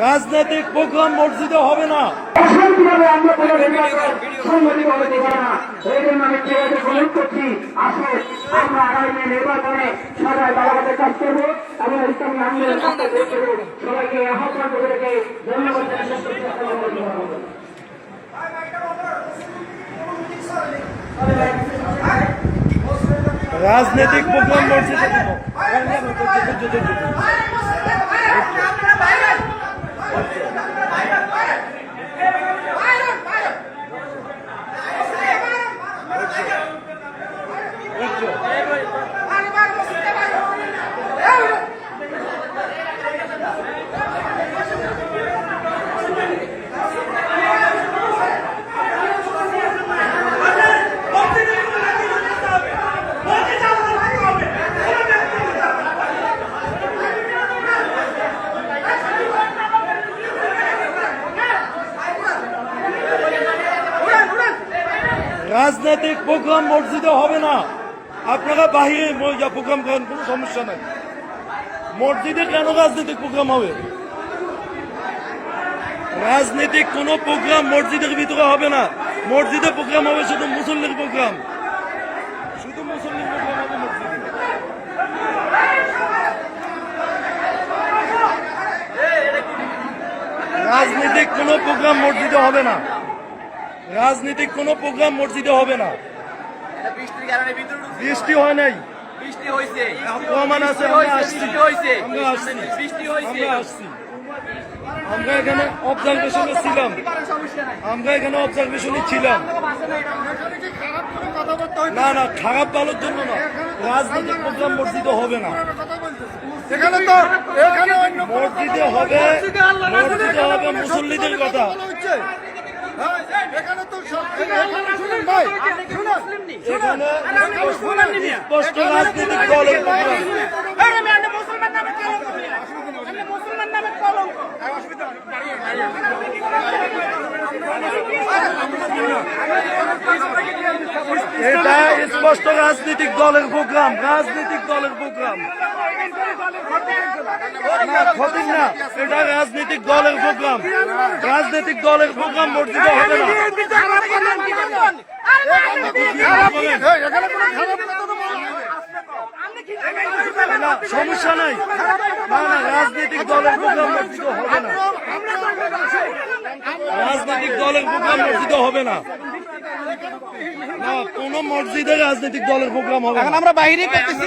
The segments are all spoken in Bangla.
রাজনৈতিক প্রোগ্রাম মসজিদে হবে না। রাজনৈতিক প্রোগ্রাম মসজিদে Yeah. রাজনৈতিক প্রোগ্রাম মসজিদে হবে না। আপনারা বাহিরে প্রোগ্রাম করেন, কোনো সমস্যা নাই। মসজিদে কেন রাজনৈতিক প্রোগ্রাম হবে? রাজনৈতিক কোনো প্রোগ্রাম মসজিদের ভিতরে হবে না। মসজিদে প্রোগ্রাম হবে শুধু মুসল্লির প্রোগ্রাম। শুধু মুসল্লির প্রোগ্রাম হবে মসজিদে। রাজনৈতিক কোনো প্রোগ্রাম মসজিদে হবে না। রাজনৈতিক কোনো প্রোগ্রাম মসজিদে হবে না। বৃষ্টি হয় নাই। বৃষ্টি হয়েছে প্রমাণ আছে আমরা আসছি। আমরা আসছি। আমরা আসছি। আমরা এখানে অবজারভেশনে ছিলাম। আমরা এখানে অবজারভেশনে ছিলাম। না না খারাপ ভালোর জন্য না। রাজনৈতিক প্রোগ্রাম মসজিদে হবে না। এখানে তো এখানে মসজিদে হবে মসজিদে হবে মুসল্লিদের কথা। স্পষ্ট রাজনৈতিক এটা স্পষ্ট রাজনৈতিক দলের প্রোগ্রাম রাজনৈতিক দলের প্রোগ্রাম। এটা রাজনৈতিক দলের প্রোগ্রাম রাজনৈতিক দলের প্রোগ্রাম মসজিদে হবে না সমস্যা নাই না না রাজনৈতিক দলের প্রোগ্রাম মসজিদে হবে না রাজনৈতিক দলের প্রোগ্রাম মসজিদে হবে না। কোন মসজিদে রাজনৈতিক দলের প্রোগ্রাম হবে এখন আমরা বাইরে করতেছি।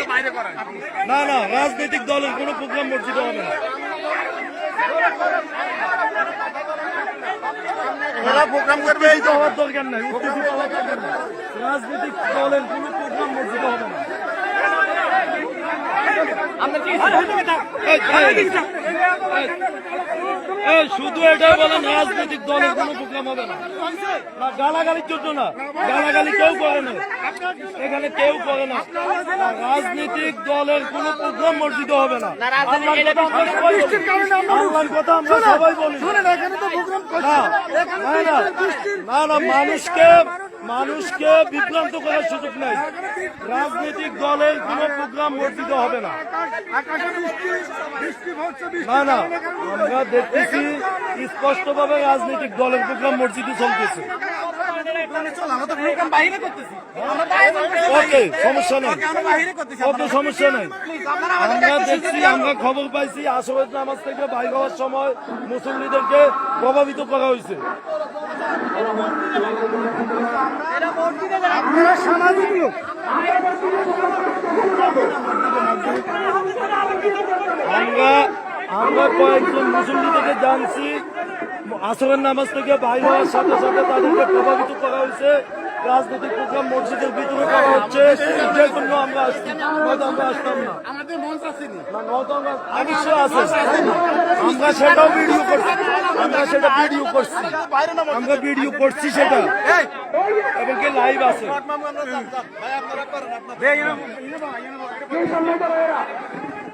না না রাজনৈতিক দলের কোনো প্রোগ্রাম মসজিদে হবে না। প্রোগ্রাম করবে এই উত্তেজিত হওয়ার দরকার নাই। রাজনৈতিক দলের কোনো প্রোগ্রাম মসজিদে হবে না। শুধু এটাই বলেন রাজনৈতিক দলের কোনো প্রোগ্রাম হবে না। না গালাগালির জন্য না। গালাগালি কেউ করে না। এখানে কেউ করে না। রাজনৈতিক দলের কোনো প্রোগ্রাম মসজিদে হবে না। আল্লাহর কথা আমরা সবাই বলি। আল্লাহর কথা আমরা সবাই বলি। শুনেন এখানে তো প্রোগ্রাম না না। না বৃষ্টির না না মানুষকে মানুষকে বিভ্রান্ত করার সুযোগ নাই। রাজনৈতিক দলের কোনো প্রোগ্রাম মসজিদে হবে না। আমরা দেখতেছি স্পষ্টভাবে রাজনৈতিক দলের প্রোগ্রাম মসজিদে চলতেছে। সমস্যা নেই। সমস্যা নেই। আমরা দেখছি, আমরা খবর পাইছি আসরের নামাজ থেকে বাইর হওয়ার সময় মুসল্লিদেরকে প্রভাবিত করা হয়েছে। আমরা আমরা কয়েকজন মুসল্লি থেকে জানছি আসরের নামাজ থেকে বাইর হওয়ার সাথে সাথে তাদেরকে প্রভাবিত করা হয়েছে রাজনৈতিক প্রোগ্রাম মসজিদের ভিতরে করা হচ্ছে যে জন্য আমরা আসছি নয়তো আমরা আসতাম না অবশ্যই আছে সেটাও ভিডিও করছি আমরা সেটা ভিডিও করছি আমরা ভিডিও করছি সেটা এবং কি লাইভ আছে